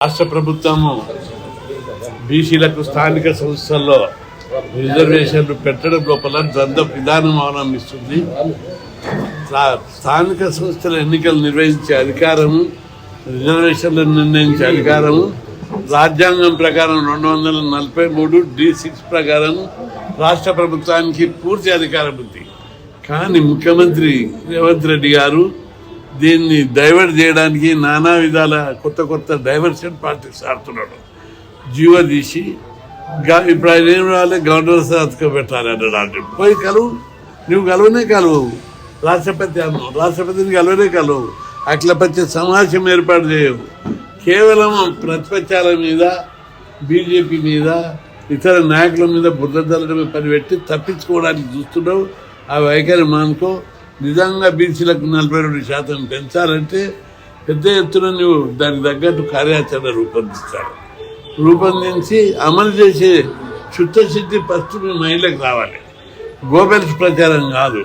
రాష్ట్ర ప్రభుత్వము బీసీలకు స్థానిక సంస్థల్లో రిజర్వేషన్లు పెట్టడం లోపల ద్వంద్వ విధానం అవలంబిస్తుంది. స్థా- స్థానిక సంస్థల ఎన్నికలు నిర్వహించే అధికారము రిజర్వేషన్లు నిర్ణయించే అధికారము రాజ్యాంగం ప్రకారం రెండు వందల నలభై మూడు డి సిక్స్ ప్రకారం రాష్ట్ర ప్రభుత్వానికి పూర్తి అధికారం ఉంది. కానీ ముఖ్యమంత్రి రేవంత్ రెడ్డి గారు దీన్ని డైవర్ట్ చేయడానికి నానా విధాల కొత్త కొత్త డైవర్షన్ పార్టీస్ ఆడుతున్నాడు. జీవో తీసి ఇప్పుడు ఆయన ఏం రావాలి గవర్నర్ సంతకం పెట్టాలి అన్నాడు అంటే పోయి కలువు. నువ్వు కలవనే కలువు. రాష్ట్రపతి అన్నావు రాష్ట్రపతిని కలవనే కలువు. అఖిలపక్ష సమావేశం ఏర్పాటు చేయవు. కేవలం ప్రతిపక్షాల మీద బీజేపీ మీద ఇతర నాయకుల మీద బుద్ధ చల్లడమే పని పెట్టి తప్పించుకోవడానికి చూస్తున్నావు. ఆ వైఖరి మానుకో. నిజంగా బీసీలకు నలభై రెండు శాతం పెంచాలంటే పెద్ద ఎత్తున నువ్వు దానికి తగ్గట్టు కార్యాచరణ రూపొందిస్తారు. రూపొందించి అమలు చేసే చిత్తశుద్ధి ఫస్ట్ మీ మైండ్లోకి రావాలి. గోబెల్స్ ప్రచారం కాదు.